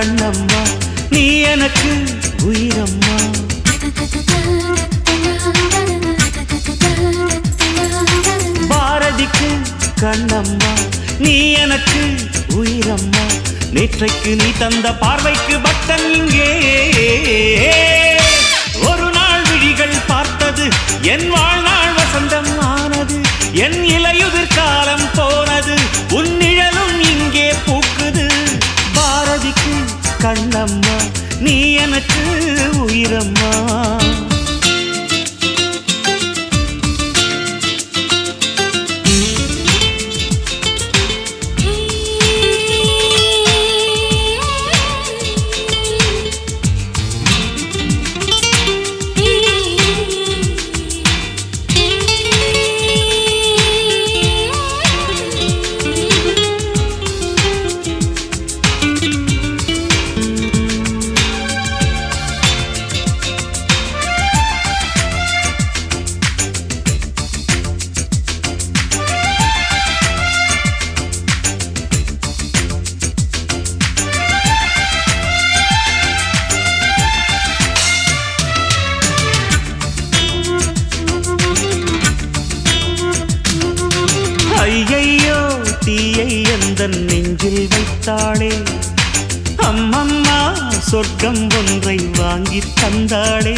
கண்ணம்மா நீ எனக்கு உயிரம்மா. பாரதிக்கு கண்ணம்மா நீ எனக்கு உயிரம்மா. நேற்றைக்கு நீ தந்த பார்வைக்கு பக்தன் இங்கே. ஒரு நாள் விழிகள் பார்த்தது என் வாழ்நாள் வசந்தம் ஆனது என் இலையுதிர் கண்ணம்மா நீ எனக்கு உயிரம்மா. தந்தாளே. அம்மம்மா சொர்க்கம் ஒன்றை வாங்கி தந்தாளே.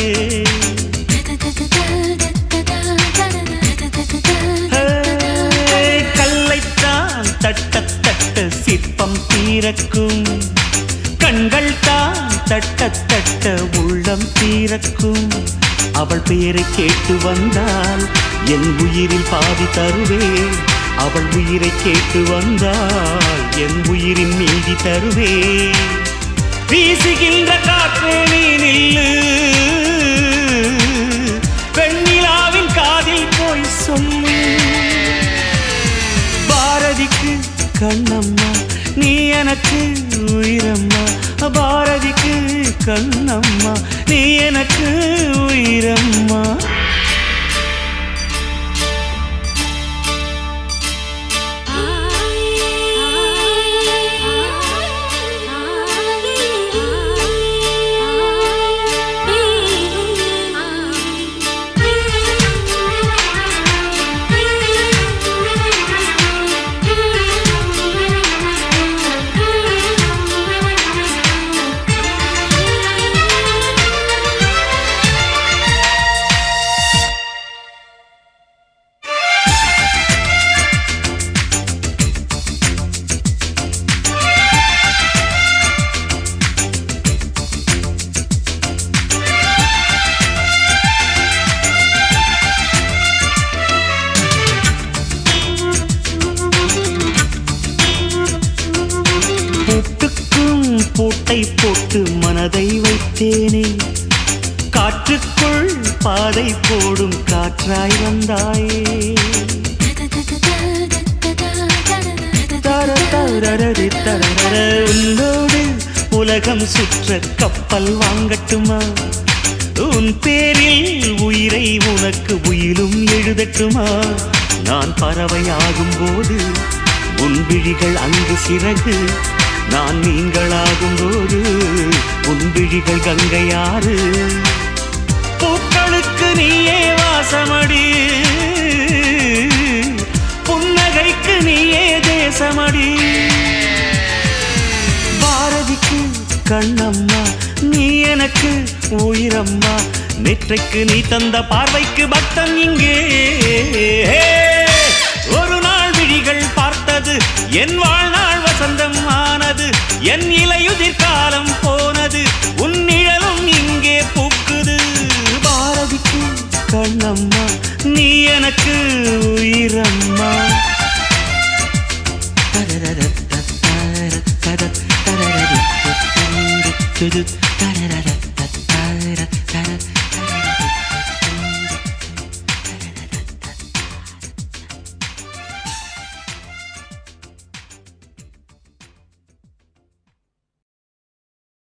கல்லைத்தான் தட்ட தட்ட சிற்பம் தீரக்கும். கண்கள் தான் தட்ட தட்ட உள்ளம் தீரக்கும். அவள் பெயரை கேட்டு வந்தால் என் உயிரில் பாதி தருவேன். அவள் உயிரை கேட்டு வந்தால் என் உயிரின் மீதி தருவே. வீசுகின்ற காற்றே நீ நில்லு வெண்ணிலாவின் காதில் போய் சொல்லு. பாரதிக்கு கண்ணம்மா நீ எனக்கு உயிரம்மா. பாரதிக்கு கண்ணம்மா நீ எனக்கு உயிரம்மா. பூட்டை போட்டு மனதை வைத்தேனே. காற்றுக்குள் பாதை போடும் காற்றாய் வந்தாயே. தர தரரரி உன்னோடு உலகம் சுற்ற கப்பல் வாங்கட்டுமா? உன் பேரில் உயிரை உனக்கு உயிலும் எழுதட்டுமா? நான் பறவையாகும் போது உன் விழிகள் அங்கு சிறகு நான் நீங்களாகும் போது உன் விழிகள் கங்கையாறு. பூக்களுக்கு நீயே வாசமடி. புன்னகைக்கு நீயே தேசமடி. பாரதிக்கு கண்ணம்மா நீ எனக்கு உயிரம்மா. நெற்றைக்கு நீ தந்த பார்வைக்கு பக்தன் இங்கே. ஒரு நாள் விழிகள் பார்த்தது என் வாழ்நாள் வசந்தம் ஆனது என் இலையுதிர் காலம் போனது உன் நிழலும் இங்கே பூக்குது. பாரதிக்கு கண்ணம்மா நீ எனக்கு உயிரம்மா. தரரர தரர தரர தரர